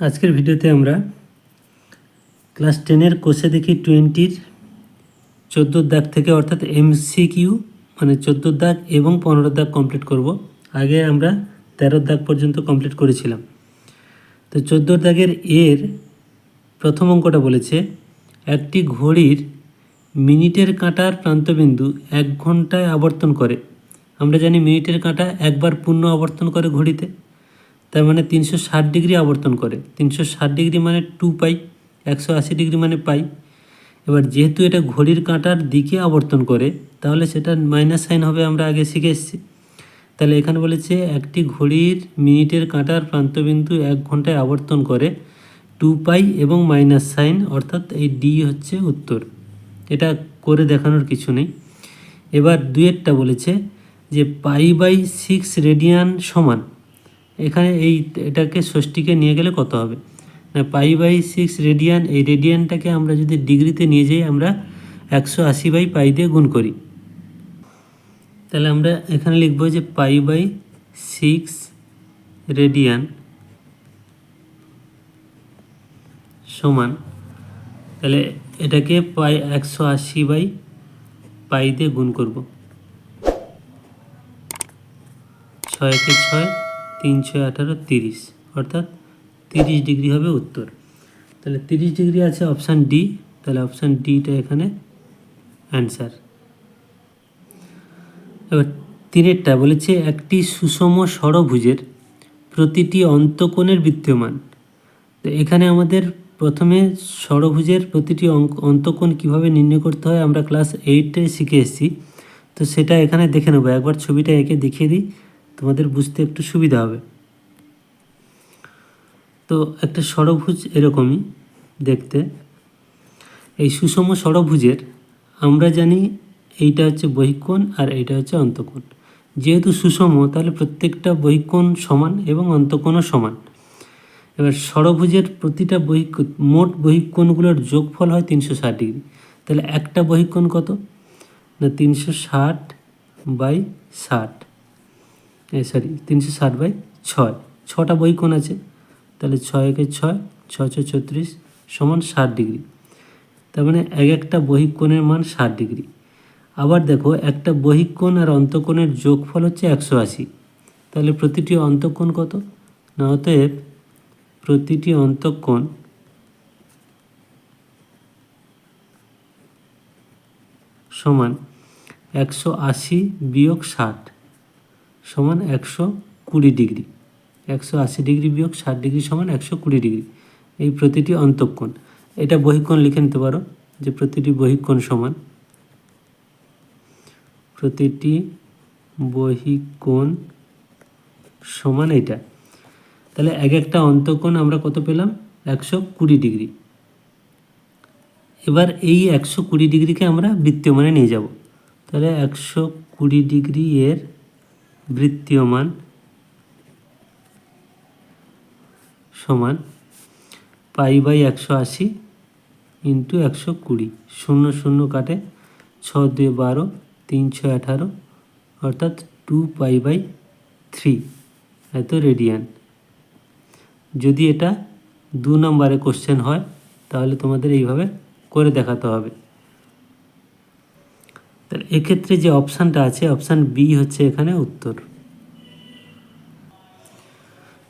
আজকের ভিডিওতে আমরা ক্লাস টেনের কোষে দেখি টোয়েন্টির চোদ্দোর দাগ থেকে অর্থাৎ এমসিকিউ মানে চোদ্দোর দাগ এবং পনেরোর দাগ কমপ্লিট করব। আগে আমরা তেরোর দাগ পর্যন্ত কমপ্লিট করেছিলাম। তো চোদ্দোর দাগের এর প্রথম অঙ্কটা বলেছে, একটি ঘড়ির মিনিটের কাঁটার প্রান্তবিন্দু এক ঘন্টায় আবর্তন করে। আমরা জানি মিনিটের কাঁটা একবার পূর্ণ আবর্তন করে ঘড়িতে। তার মানে তিনশো ষাট ডিগ্রি আবর্তন করে। তিনশো ষাট ডিগ্রি মানে টু পাই, একশো আশি ডিগ্রি মানে পাই। এবার যেহেতু এটা ঘড়ির কাঁটার দিকে আবর্তন করে, তাহলে সেটা মাইনাস সাইন হবে আমরা আগে শিখে এসেছি। তাহলে এখানে বলেছে একটি ঘড়ির মিনিটের কাঁটার প্রান্তবিন্দু এক ঘন্টায় আবর্তন করে টু পাই এবং মাইনাস সাইন, অর্থাৎ এই ডি হচ্ছে উত্তর। এটা করে দেখানোর কিছু নেই। এবার দুয়েরটা বলেছে যে পাই বাই সিক্স রেডিয়ান সমান। এখানে এই এটাকে ষষ্ঠীকে নিয়ে গেলে কত হবে? না, পাই বাই সিক্স রেডিয়ান, এই রেডিয়ানটাকে আমরা যদি ডিগ্রিতে নিয়ে যাই, আমরা একশো আশি বাই পাই দিয়ে গুণ করি। তাহলে আমরা এখানে লিখব যে পাই বাই সিক্স রেডিয়ান সমান, তাহলে এটাকে পাই একশো আশি বাই পাই দিয়ে গুণ করব। ছয়কে ছয় তিন ছয় আঠারো তিরিশ, অর্থাৎ তিরিশ ডিগ্রি হবে উত্তর। তাহলে তিরিশ ডিগ্রি আছে অপশান ডি, তাহলে অপশান ডিটা এখানে অ্যান্সার। এবার তিনেরটা বলেছে, একটি সুষম ষড়ভুজের প্রতিটি অন্তকোণের বিদ্যমান। তো এখানে আমাদের প্রথমে ষড়ভুজের প্রতিটি অন্তকোণ কীভাবে নির্ণয় করতে হয় আমরা ক্লাস এইটে শিখে এসেছি। তো সেটা এখানে দেখে নেব, একবার ছবিটা এঁকে দেখিয়ে দিই। তোমাদের বুঝতে একটু সুবিধা হবে। তো একটা ষড়ভুজ এরকমই দেখতে। এই সুষম ষড়ভুজের আমরা জানি এইটা হচ্ছে বহিকোণ আর এইটা হচ্ছে অন্তকোণ। যেহেতু সুষম, তাহলে প্রত্যেকটা বহিকোণ সমান এবং অন্তকোণও সমান। এবার ষড়ভুজের প্রতিটা বহিক মোট বহিকোণগুলোর যোগফল হয় তিনশো ষাট ডিগ্রি। তাহলে একটা বহিকোণ কত? না, তিনশো ষাট বাই ষাট। সরি তিনশো ষাট বাই ছয়। ছটা বহিকোণ আছে? তাহলে ছয়কে ছয় ছয় ছয় ছত্রিশ সমান ষাট ডিগ্রি। তার মানে এক একটা বহিকোণের মান ষাট ডিগ্রি। আবার দেখো, একটা বহিকোণ আর অন্তকোণের যোগফল হচ্ছে একশো আশি। তাহলে প্রতিটি অন্তকোণ কত? না, অতএব প্রতিটি অন্তকোণ সমান একশো আশি বিয়োগ ষাট। সমান একশো কুড়ি ডিগ্রি। একশো আশি ডিগ্রি বিয়োগ ষাট ডিগ্রি সমান একশো কুড়ি ডিগ্রি। এই প্রতিটি অন্তঃকোণ। এটা বহিকোণ লিখে নিতে পারো যে প্রতিটি বহিকোণ সমান। প্রতিটি বহিকোণ সমান এটা তাহলে এক একটা অন্তঃকোণ আমরা কত পেলাম? একশো কুড়ি ডিগ্রি। এবার এই একশো কুড়ি ডিগ্রিকে আমরা বৃত্তীয়মানে নিয়ে যাব। তাহলে একশো কুড়ি ডিগ্রি এর বৃত্তীয়মান সমান পাই বাই একশো আশি ইন্টু একশো কুড়ি। শূন্য শূন্য কাটে ছ দুই বারো, তিন ছয় আঠারো, অর্থাৎ টু পাই বাই থ্রি। এত রেডিয়ান যদি এটা দু নম্বরে কোশ্চেন হয়, তাহলে তোমাদের এইভাবে করে দেখাতে হবে। তাহলে এক্ষেত্রে যে অপশানটা আছে, অপশান বি হচ্ছে এখানে উত্তর।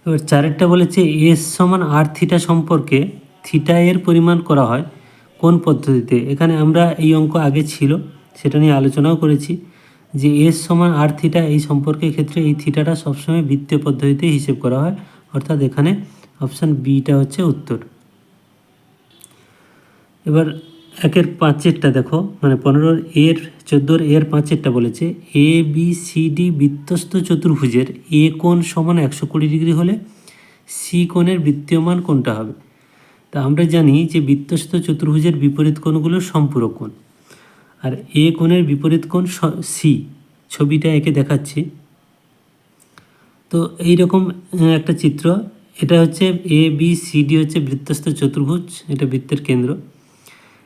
এবার চারেরটা বলেছে এস সমান আর থিটা সম্পর্কে থিটা এর পরিমাণ করা হয় কোন পদ্ধতিতে? এখানে আমরা এই অঙ্ক আগে ছিল, সেটা নিয়ে আলোচনাও করেছি যে এস সমান আর থিটা এই সম্পর্কের ক্ষেত্রে এই থিটাটা সবসময় বৃত্তীয় পদ্ধতিতে হিসেব করা হয়। অর্থাৎ এখানে অপশান বিটা হচ্ছে উত্তর। এবার একের পাঁচেরটা দেখো মানে পনেরোর এর চোদ্দোর এর পাঁচেরটা বলেছে এ বি সি ডি বৃত্তস্থ চতুর্ভুজের এ কোণ সমান একশো কুড়ি ডিগ্রি হলে সি কোণের বৃত্তীয়মান কোনটা হবে। তা আমরা জানি যে বৃত্তস্থ চতুর্ভুজের বিপরীত কোণগুলো সম্পূরক কোণ। আর এ কোণের বিপরীত কোণ সি ছবিটা একে দেখাচ্ছি। তো এই রকম একটা চিত্র। এটা হচ্ছে এ বি সি ডি হচ্ছে বৃত্তস্থ চতুর্ভুজ, এটা বৃত্তের কেন্দ্র।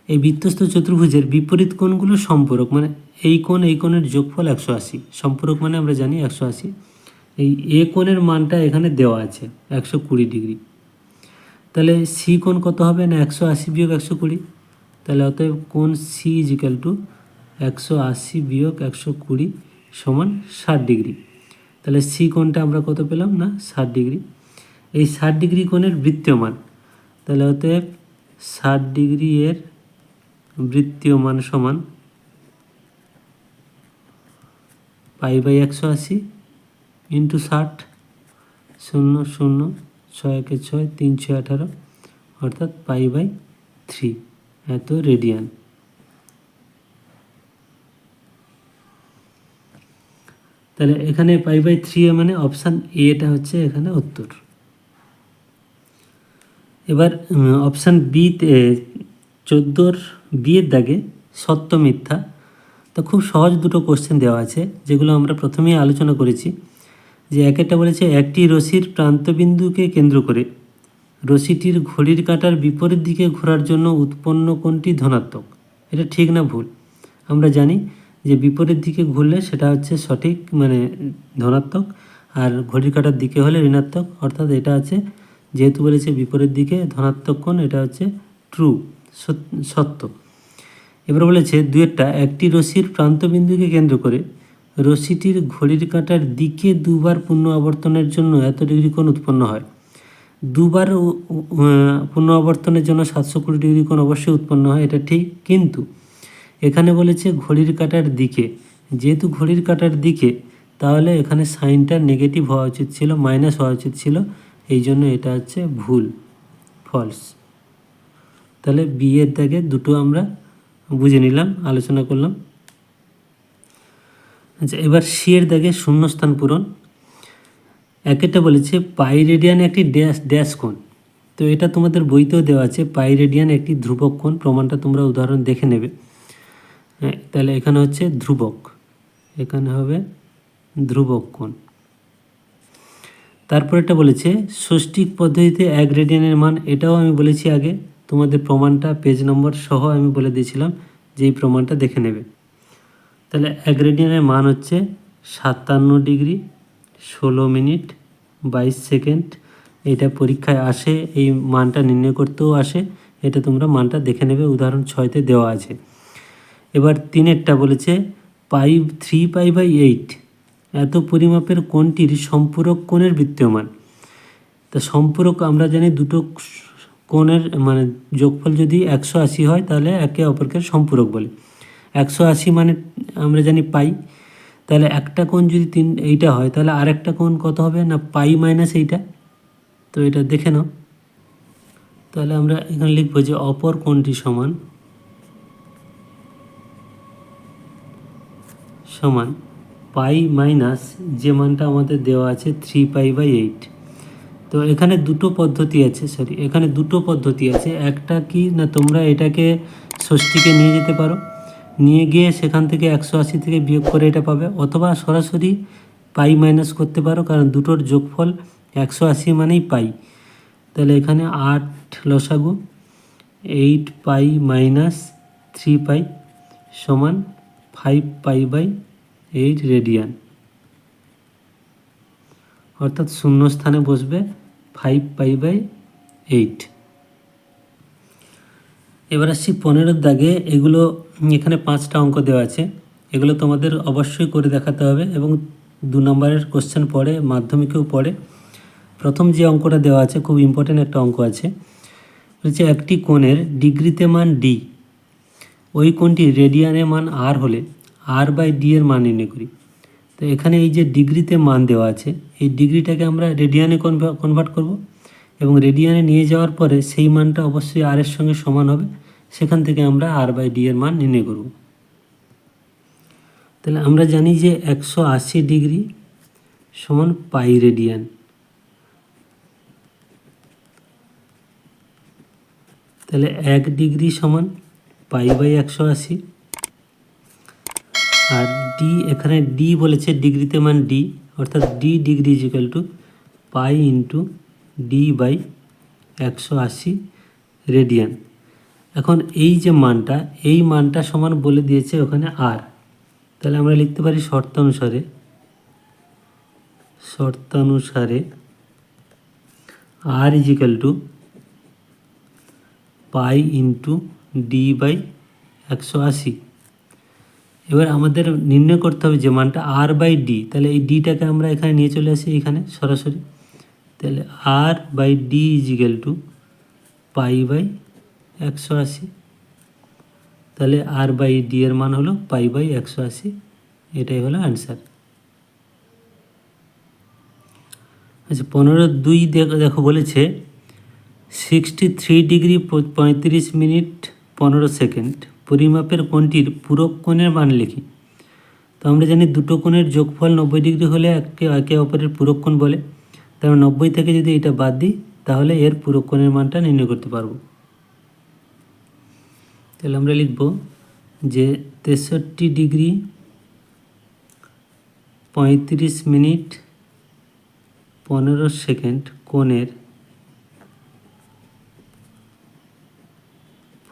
এই বৃত্তস্থ চতুর্ভুজের বিপরীত কোণগুলো সম্পূরক মানে এই কোণ, এই কোণের যোগফল একশো আশি। সম্পূরক মানে আমরা জানি একশো আশি। এই এ কোণের মানটা এখানে দেওয়া আছে, একশো কুড়ি ডিগ্রি। তাহলে সি কোণ কত হবে না একশো আশি বিয়োগ একশো কুড়ি? তাহলে অতএব কোণ সি ইজিক্যাল টু একশো আশি বিয়োগ একশো কুড়ি সমান ষাট ডিগ্রি। তাহলে সি কোণটা আমরা কত পেলাম না? ষাট ডিগ্রি। এই ষাট ডিগ্রি কোণের বৃত্তীয় মান তাহলে অতএব ষাট ডিগ্রি এর বৃত্তীয় মান সমান পাই বাই একশো আশি ইন্টু ষাট শূন্য শূন্য ছয় একে ছয় তিন ছয় আঠারো, অর্থাৎ পাই বাই থ্রি, এত রেডিয়ান। তাহলে এখানে পাই বাই থ্রি মানে অপশান এটা হচ্ছে এখানে উত্তর। এবার অপশান বিতে চোদ্দোর বিয়ের দাগে সত্য মিথ্যা। তো খুব সহজ দুটো কোশ্চেন দেওয়া আছে, যেগুলো আমরা প্রথমেই আলোচনা করেছি। যে এক একটা বলেছে, একটি রশির প্রান্তবিন্দুকে কেন্দ্র করে রশিটির ঘড়ির কাটার বিপরীত দিকে ঘোরার জন্য উৎপন্ন কোনটি ধনাত্মক। এটা ঠিক না ভুল? আমরা জানি যে বিপরীত দিকে ঘুরলে সেটা হচ্ছে সঠিক মানে ধনাত্মক, আর ঘড়ির কাঁটার দিকে হলে ঋণাত্মক। অর্থাৎ এটা আছে, যেহেতু বলেছে বিপরীত দিকে ধনাত্মক কোণ, এটা হচ্ছে ট্রু সত্য। এবার বলেছে, দুয়েরটা, একটি রশির প্রান্তবিন্দুকে কেন্দ্র করে রশিটির ঘড়ির কাঁটার দিকে দুবার পূর্ণ আবর্তনের জন্য এত ডিগ্রি কোণ উৎপন্ন হয়। দুবার পূর্ণ আবর্তনের জন্য সাতশো কুড়ি ডিগ্রি কোণ অবশ্যই উৎপন্ন হয়, এটা ঠিক। কিন্তু এখানে বলেছে ঘড়ির কাঁটার দিকে। যেহেতু ঘড়ির কাঁটার দিকে, তাহলে এখানে সাইনটা নেগেটিভ হওয়া উচিত ছিল মাইনাস হওয়া উচিত ছিল। এই জন্য এটা হচ্ছে ভুল ফলস তাহলে বিয়ের দাগে দুটো আমরা বুঝে নিলাম আলোচনা করলাম। আচ্ছা এবার সি এর দাগে শূন্যস্থান পূরণ। একেটা বলেছে পাই রেডিয়ান একটি ড্যাশ ড্যাশ কোণ। তো এটা তোমাদের বইতেও দেওয়া আছে পাই রেডিয়ান একটি ধ্রুবক কোণ। প্রমাণটা তোমরা উদাহরণ দেখে নেবে। হ্যাঁ, তাহলে এখানে হচ্ছে ধ্রুবক। এখানে হবে ধ্রুবক কোণ। তারপর এটা বলেছে ষষ্ঠিক পদ্ধতিতে এক রেডিয়ানের মান এটাও আমি বলেছি আগে। তোমাদের প্রমাণটা পেজ নম্বর সহ আমি বলে দিয়েছিলাম যে এই প্রমাণটা দেখে নেবে। তাহলে অ্যাগ্রেডিয়ানের মান হচ্ছে সাতান্ন ডিগ্রি, ষোলো মিনিট, বাইশ সেকেন্ড। এটা পরীক্ষায় আসে, এই মানটা নির্ণয় করতেও আসে। এটা তোমরা মানটা দেখে নেবে, উদাহরণ ছয়তে দেওয়া আছে। এবার তিনেরটা বলেছে pi three pi by eight. এত পরিমাপের কোণটির সম্পূরক কোণের বৃত্তীয়মান তা সম্পূরক আমরা জানি দুটো কোণের মানে যোগফল যদি একশো আশি হয়, তাহলে একে অপরকে সম্পূরক বলে। একশো আশি মানে আমরা জানি পাই। তাহলে একটা কোণ যদি তিন, এইটা হয়, তাহলে আরেকটা কোণ কত হবে না পাই মাইনাস এইটা? তো এটা দেখে নাও। তাহলে আমরা এখানে লিখব যে অপর কোণটি সমান সমান পাই মাইনাস যে মানটা আমাদের দেওয়া আছে থ্রি পাই বাই এইট। তো এখানে দুটো পদ্ধতি আছে সরি এখানে দুটো পদ্ধতি আছে। একটা কি, না তোমরা এটাকে ষষ্ঠীকে নিয়ে যেতে পারো, নিয়ে গিয়ে সেখান থেকে একশো আশি থেকে বিয়োগ করে এটা পাবে, অথবা সরাসরি পাই মাইনাস করতে পারো, কারণ দুটোর যোগফল একশো আশি মানেই পাই। তাহলে এখানে আট লসাগু, eight pi minus three pi সমান five pi by eight radian. অর্থাৎ শূন্য স্থানে বসবে। ফাইভ পাই বাই এইট এবার আসছি পনেরোর দাগে, এগুলো এখানে পাঁচটা অঙ্ক দেওয়া আছে। এগুলো তোমাদের অবশ্যই করে দেখাতে হবে এবং দু নম্বরের কোশ্চেন পড়ে, মাধ্যমিকেও পড়ে। প্রথম যে অঙ্কটা দেওয়া আছে, খুব ইম্পর্টেন্ট একটা অঙ্ক আছে। হচ্ছে একটি কোণের ডিগ্রিতে মান ডি ওই কোণটি রেডিয়ানে মান আর হলে আর বাই ডি এর মান নির্ণয় করি। তো এখানে এই যে ডিগ্রিতে মান দেওয়া আছে, এই ডিগ্রিটাকে আমরা রেডিয়ানে কনভার্ট করব এবং রেডিয়ানে নিয়ে যাওয়ার পরে সেই মানটা অবশ্যই আর এর সঙ্গে সমান হবে, সেখান থেকে আমরা আর বাই ডি এর মান নির্ণয় করব। তাহলে আমরা জানি যে একশো আশি ডিগ্রি সমান পাই রেডিয়ান। তাহলে এক ডিগ্রি সমান পাই বাই একশো আশি আর ডি এখানে ডি বলেছে ডিগ্রিতে মান ডি অর্থাৎ D degree is equal to pi into D by একশো আশি রেডিয়ান এখন এই যে মানটা, এই মানটা সমান বলে দিয়েছে ওখানে আর তাহলে আমরা লিখতে পারি শর্তানুসারে শর্তানুসারে R is equal to pi into D by একশো আশি। এবার আমাদের নির্ণয় করতে হবে যে মানটা আর বাই ডি তাহলে এই ডিটাকে আমরা এখানে নিয়ে চলে আসি এখানে, সরাসরি। তাহলে R by D is equal to pi by একশো আশি। তাহলে আর বাই ডি এর মান হলো পাই বাই একশো আশি, এটাই হলো অ্যান্সার আচ্ছা পনেরো দুই দেখো দেখো বলেছে সিক্সটি থ্রি ডিগ্রি পঁয়ত্রিশ মিনিট পনেরো সেকেন্ড পরিমাপের কোণটির পূরক কোণের মান লিখি। তো আমরা জানি দুটো কোণের যোগফল নব্বই ডিগ্রি হলে একে একে অপরের পূরক কোণ বলে। তাহলে নব্বই থেকে যদি এটা বাদ দিই, তাহলে এর পূরক কোণের মানটা নির্ণয় করতে পারব। তাহলে আমরা লিখব যে তেষট্টি ডিগ্রি পঁয়ত্রিশ মিনিট পনেরো সেকেন্ড কোণের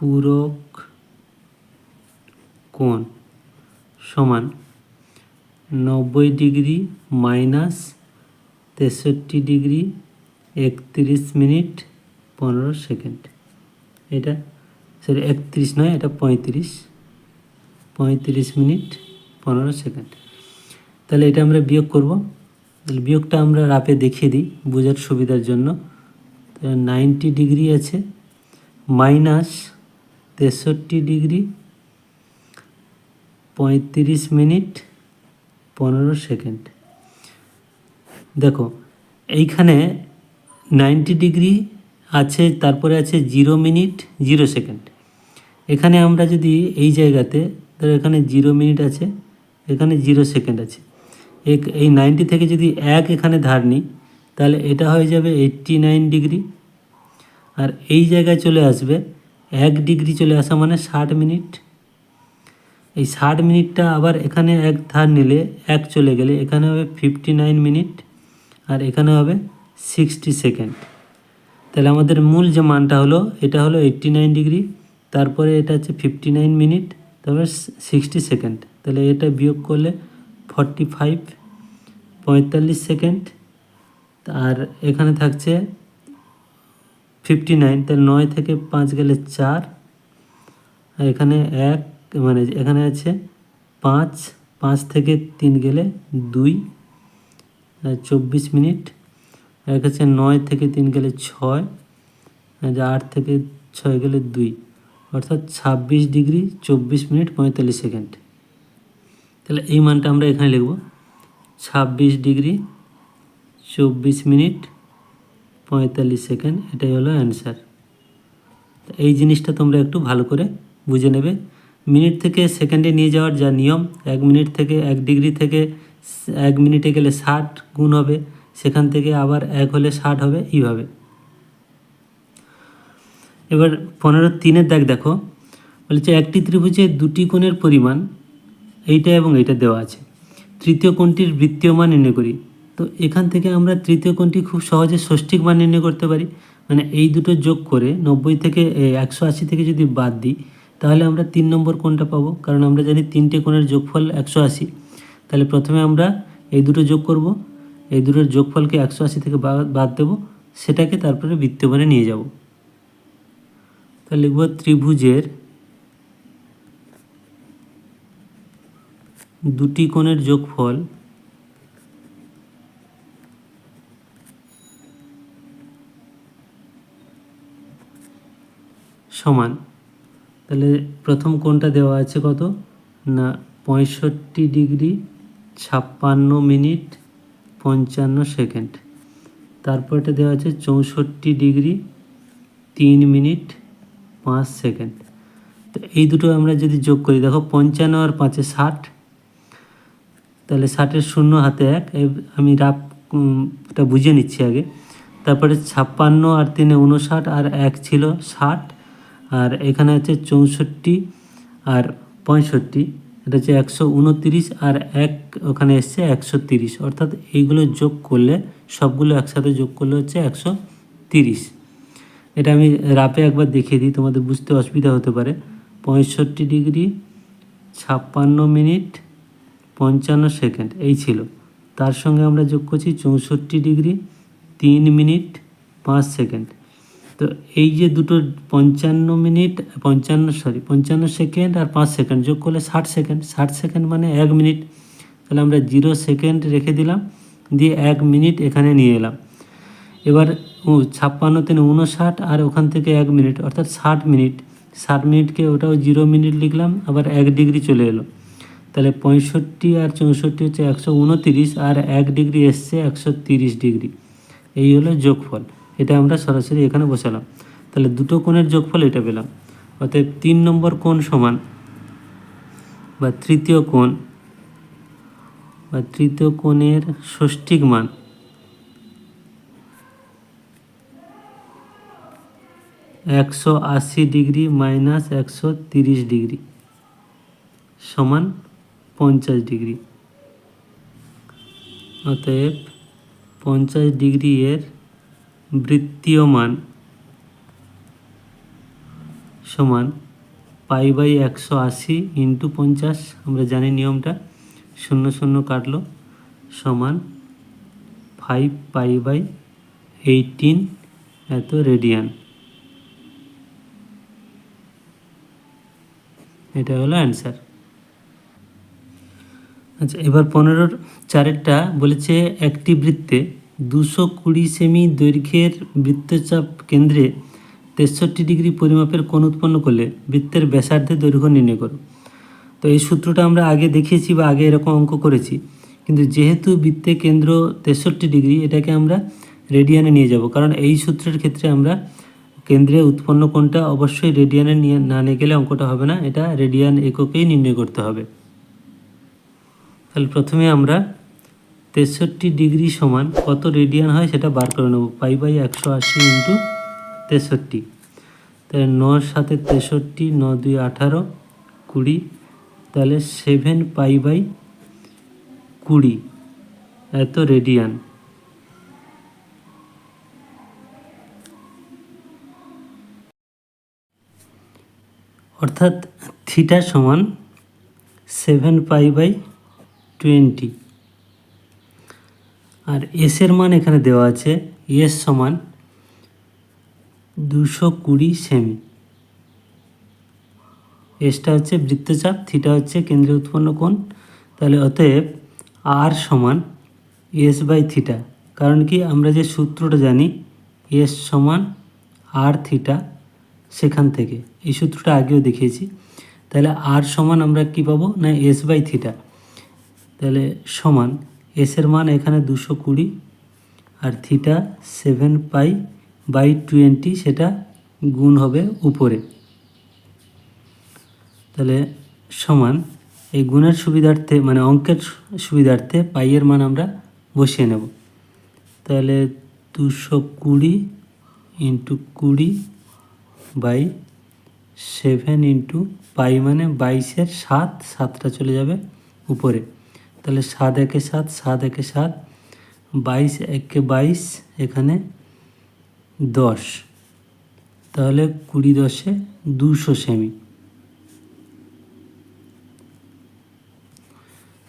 পূরক কোণ সমান নব্বই ডিগ্রি মাইনাস তেষট্টি ডিগ্রি একত্রিশ মিনিট পনেরো সেকেন্ড। এটা সরি একত্রিশ নয়, এটা পঁয়ত্রিশ। পঁয়ত্রিশ মিনিট পনেরো সেকেন্ড। তাহলে এটা আমরা বিয়োগ করব। তাহলে বিয়োগটা আমরা রাপে দেখিয়ে দিই বোঝার সুবিধার জন্য। নাইনটি ডিগ্রি আছে, মাইনাস তেষট্টি ডিগ্রি পঁয়ত্রিশ মিনিট পনেরো সেকেন্ড। দেখো, এইখানে নাইনটি ডিগ্রি আছে, তারপরে আছে জিরো মিনিট, জিরো সেকেন্ড। এখানে আমরা যদি এই জায়গাতে, ধরো এখানে জিরো মিনিট আছে, এখানে জিরো সেকেন্ড আছে। এক- এই নাইনটি থেকে যদি এক এখানে ধার নিই, তাহলে এটা হয়ে যাবে এইট্টি নাইন ডিগ্রি। আর এই জায়গায় চলে আসবে, এক ডিগ্রি চলে আসা মানে ষাট মিনিট এই ষাট মিনিটটা আবার এখানে এক ধার নিলে এক চলে গেলে এখানে হবে ফিফটি নাইন মিনিট আর এখানে হবে সিক্সটি সেকেন্ড তাহলে আমাদের মূল যে মানটা হলো, এটা হলো এইট্টি নাইন ডিগ্রি তারপরে এটা হচ্ছে ফিফটি নাইন মিনিট, তারপরে সিক্সটি সেকেন্ড তাহলে এটা বিয়োগ করলে ফর্টি ফাইভ পঁয়তাল্লিশ সেকেন্ড আর এখানে থাকছে ফিফটি নাইন তাহলে নয় থেকে পাঁচ গেলে চার, আর এখানে এক মানে এখানে আছে পাঁচ পাঁচ থেকে তিন গেলে দুই চব্বিশ মিনিট। আর কাছে নয় থেকে তিন গেলে ছয় আট থেকে ছয় গেলে দুই, অর্থাৎ ছাব্বিশ ডিগ্রি চব্বিশ মিনিট পঁয়তাল্লিশ সেকেন্ড। তাহলে এই মানটা আমরা এখানে লিখব। ছাব্বিশ ডিগ্রি চব্বিশ মিনিট পঁয়তাল্লিশ সেকেন্ড, এটাই হলো অ্যান্সার। এই জিনিসটা তোমরা একটু ভালো করে বুঝে নেবে। মিনিট থেকে সেকেন্ডে নিয়ে যাওয়ার যা নিয়ম, এক মিনিট থেকে এক ডিগ্রি থেকে এক মিনিটে গেলে ষাট গুণ হবে, সেখান থেকে আবার এক হলে ষাট হবে, এইভাবে। এবার পনেরো তিনের দাগ দেখো, বলেছে একটি ত্রিভুজে দুটি কোণের পরিমাণ এইটা এবং এইটা দেওয়া আছে। তৃতীয় কোণটির বৃত্তীয় মান নির্ণয় করি। তো এখান থেকে আমরা তৃতীয় কোণটি খুব সহজে ষষ্ঠিক মান নির্ণয় করতে পারি। মানে এই দুটো যোগ করে নব্বই থেকে একশো আশি থেকে যদি বাদ দিই তাহলে আমরা তিন নম্বর কোণটা পাবো, কারণ আমরা জানি তিনটে কোণের যোগফল একশো আশি। তাহলে প্রথমে আমরা এই দুটো যোগ করব, এই দুটোর যোগফলকে একশো আশি থেকে বাদ দেবো, সেটাকে তারপরে বৃত্তীয় মানে নিয়ে যাব। তাহলে লিখব ত্রিভুজের দুটি কোণের যোগফল সমান তাহলে প্রথম কোণটা দেওয়া আছে কত? না, পঁয়ষট্টি ডিগ্রি ছাপ্পান্ন মিনিট পঞ্চান্ন সেকেন্ড। তারপরটা দেওয়া আছে চৌষট্টি ডিগ্রি তিন মিনিট পাঁচ সেকেন্ড। তো এই দুটো আমরা যদি যোগ করি, দেখো পঞ্চান্ন আর পাঁচে ষাট। তাহলে ষাটের শূন্য হাতে এক। আমি রাপ টা বুঝে নিচ্ছি আগে। তারপরে ছাপ্পান্ন আর তিনে উনষাট আর এক ছিল ষাট। আর এখানে আছে চৌষট্টি আর পঁয়ষট্টি, এটা হচ্ছে একশো উনতিরিশ আর এক, ওখানে এসছে একশো তিরিশ। অর্থাৎ এইগুলো যোগ করলে, সবগুলো একসাথে যোগ করলে হচ্ছে একশো তিরিশ। এটা আমি রাপে একবার দেখিয়ে দিই, তোমাদের বুঝতে অসুবিধা হতে পারে। পঁয়ষট্টি ডিগ্রি ছাপ্পান্ন মিনিট পঞ্চান্ন সেকেন্ড, এই ছিল। তার সঙ্গে আমরা যোগ করছি চৌষট্টি ডিগ্রি তিন মিনিট পাঁচ সেকেন্ড। তো এই যে দুটো পঞ্চান্ন মিনিট, পঞ্চান্ন সরি পঞ্চান্ন সেকেন্ড আর পাঁচ সেকেন্ড, যোগ করলে ষাট সেকেন্ড। ষাট সেকেন্ড মানে এক মিনিট। তাহলে আমরা জিরো সেকেন্ড রেখে দিলাম, দিয়ে এক মিনিট এখানে নিয়ে এলাম। এবার ছাপ্পান্ন তিন উনষাট আর ওখান থেকে এক মিনিট, অর্থাৎ ষাট মিনিট। ষাট মিনিটকে ওটাও জিরো মিনিট লিখলাম, আবার এক ডিগ্রি চলে এলো। তাহলে পঁয়ষট্টি আর চৌষট্টি হচ্ছে একশো উনতিরিশ, আর এক ডিগ্রি এসছে একশো তিরিশ ডিগ্রি। এই হলো যোগফল। এটা আমরা সরাসরি এখানে বসালাম। তাহলে দুটো কোণের যোগফল এটা পেলাম। অতএব তিন নম্বর কোণ সমান বা তৃতীয় কোণ বা তৃতীয় কোণের ষষ্ঠিক মান। একশো আশি ডিগ্রি মাইনাস একশো তিরিশ ডিগ্রি সমান পঞ্চাশ ডিগ্রি। অতএব পঞ্চাশ ডিগ্রি এর বৃত্তীয় মান সমান পাই বাই একশো আশি ইন্টু পঞ্চাশ। আমরা জানি নিয়মটা। শূন্য শূন্য কাটলো সমান ফাইভ পাই বাই এইটিন এত রেডিয়ান এটা হলো অ্যান্সার আচ্ছা এবার পনেরোর চারেরটা বলেছে একটি বৃত্তে দুশো কুড়ি সেমি দৈর্ঘ্যের বৃত্তচাপ কেন্দ্রে তেষট্টি ডিগ্রি পরিমাপের কোণ উৎপন্ন করলে বৃত্তের ব্যাসার্ধের দৈর্ঘ্য নির্ণয় করো। তো এই সূত্রটা আমরা আগে দেখিয়েছি বা আগে এরকম অঙ্ক করেছি। কিন্তু যেহেতু বৃত্তে কেন্দ্র তেষট্টি ডিগ্রি, এটাকে আমরা রেডিয়ানে নিয়ে যাব। কারণ এই সূত্রের ক্ষেত্রে আমরা কেন্দ্রে উৎপন্ন কোণটা অবশ্যই রেডিয়ানে নিয়ে না নিয়ে গেলে অঙ্কটা হবে না। এটা রেডিয়ান এককেই নির্ণয় করতে হবে। তাহলে প্রথমে আমরা তেষট্টি ডিগ্রি সমান কত রেডিয়ান হয় সেটা বার করে নেব। পাই বাই একশো আশি ইন্টু তেষট্টি। তাহলে নর সাথে তেষট্টি ন দুই আঠারো, কুড়ি। তাহলে সেভেন পাই বাই কুড়ি। এত রেডিয়ান। অর্থাৎ থিটা সমান সেভেন পাই বাই টোয়েন্টি। আর এসের মান এখানে দেওয়া আছে এস সমান দুশো কুড়ি সেমি। এসটা হচ্ছে বৃত্তচাপ থিটা হচ্ছে কেন্দ্রে উৎপন্ন কোণ। তাহলে অতএব আর সমান এস বাই থিটা কারণ কি? আমরা যে সূত্রটা জানি এস সমান আর থিটা সেখান থেকে। এই সূত্রটা আগেও দেখিয়েছি। তাহলে আর সমান আমরা কি পাবো? না এস বাই থিটা তাহলে সমান এসের মান এখানে দুশো কুড়ি আর theta seven pi by twenty সেটা গুণ হবে উপরে। তাহলে সমান এই গুণের সুবিধার্থে মানে অঙ্কের সুবিধার্থে পাইয়ের মান আমরা বসিয়ে নেব। তাহলে দুশো কুড়ি ইন্টু কুড়ি বাই সেভেন ইন্টু পাই মানে বাইশের সাত, সাতটা চলে যাবে উপরে। তাহলে সাত একে সাত সাত একে সাত, বাইশ একে বাইশ, এখানে দশ। তাহলে কুড়ি দশে দুশো সেমি।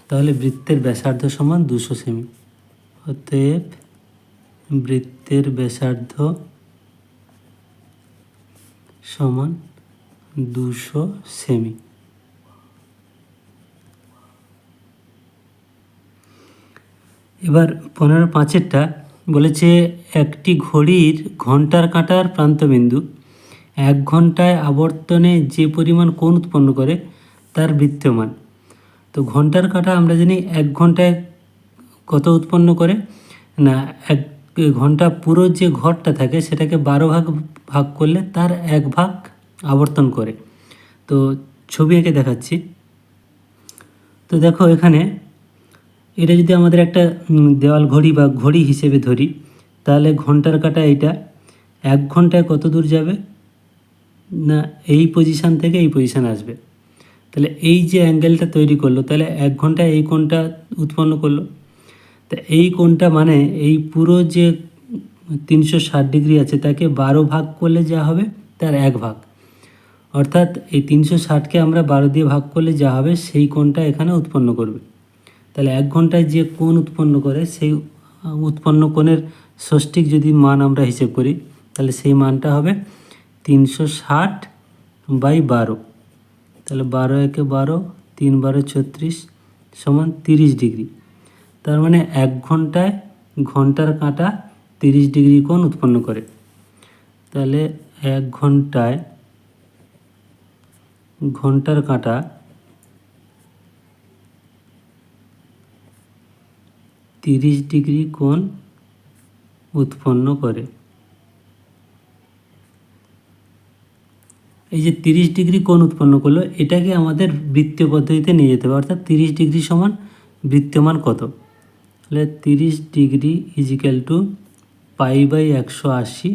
তাহলে বৃত্তের ব্যাসার্ধ সমান দুশো সেমি। অতএব বৃত্তের ব্যাসার্ধ সমান দুশো সেমি। এবার পনেরো পাঁচেরটা বলেছে একটি ঘড়ির ঘণ্টার কাঁটার প্রান্তবিন্দু। এক ঘন্টায় আবর্তনে যে পরিমাণ কোণ উৎপন্ন করে, তার বৃত্তমান তো ঘণ্টার কাঁটা আমরা জানি এক ঘন্টায় কত উৎপন্ন করে? না, এক ঘণ্টা পুরো যে ঘরটা থাকে, সেটাকে বারো ভাগ ভাগ করলে তার এক ভাগ আবর্তন করে। তো ছবি এঁকে দেখাচ্ছি। তো দেখো এখানে এটা যদি আমাদের একটা দেওয়াল ঘড়ি বা ঘড়ি হিসেবে ধরি, তাহলে ঘণ্টার কাটা এইটা, এক ঘন্টায় কত দূর যাবে? না, এই পজিশান থেকে এই পজিশান আসবে। তাহলে এই যে অ্যাঙ্গেলটা তৈরি করল, তাহলে এক ঘন্টায় এই কোণটা উৎপন্ন করল। তা এই কোণটা মানে এই পুরো যে তিনশো ষাট ডিগ্রি আছে, তাকে বারো ভাগ করলে যা হবে, তার এক ভাগ। অর্থাৎ এই তিনশো ষাটকে আমরা বারো দিয়ে ভাগ করলে যা হবে, সেই কোণটা এখানে উৎপন্ন করবে। তাহলে এক ঘন্টায় যে কোণ উৎপন্ন করে সেই উৎপন্ন কোণের ষষ্ঠিক যদি মান আমরা হিসেব করি, তাহলে সেই মানটা হবে তিনশো ষাট বাই বারো। তাহলে বারো একে বারো, তিন বারো ছত্রিশ সমান তিরিশ ডিগ্রি। তার মানে এক ঘন্টায় ঘণ্টার কাঁটা তিরিশ ডিগ্রি কোণ উৎপন্ন করে। তাহলে এক ঘন্টায় ঘণ্টার কাঁটা তিরিশ ডিগ্রি কোণ উৎপন্ন করে। এই যে তিরিশ ডিগ্রি কোণ উৎপন্ন করল, এটাকে আমাদের বৃত্তীয় পদ্ধতিতে নিয়ে যেতে হবে। অর্থাৎ তিরিশ ডিগ্রি সমান বৃত্তমান কত? তাহলে তিরিশ degree is equal to pi by একশো আশি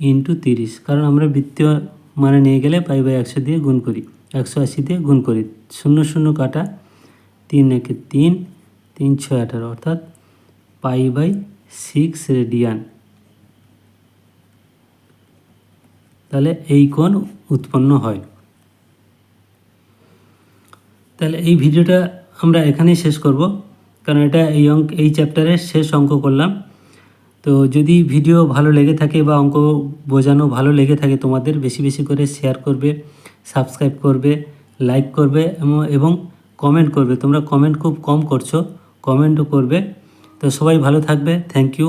ইন্টু তিরিশ। কারণ আমরা বৃত্তীয় মানে নিয়ে গেলে পাই বাই একশো দিয়ে গুণ করি। একশো আশি দিয়ে গুণ করি। শূন্য শূন্য কাটা তিন একে তিন তিন ছয় আঠারো, অর্থাৎ পাই বাই সিক্স রেডিয়ান তাহলে এই কোণ উৎপন্ন হয়। তাহলে এই ভিডিওটা আমরা এখানেই শেষ করব, কারণ এটা এই অঙ্ক, এই চ্যাপ্টারের শেষ অঙ্ক করলাম। তো যদি ভিডিও ভালো লেগে থাকে বা অঙ্ক বোঝানো ভালো লেগে থাকে, তোমাদের বেশি বেশি করে শেয়ার করবে সাবস্ক্রাইব করবে লাইক করবে, এবং কমেন্ট করবে। তোমরা কমেন্ট খুব কম করছ। কমেন্টও করবে। তো সবাই ভালো থাকবে। Thank you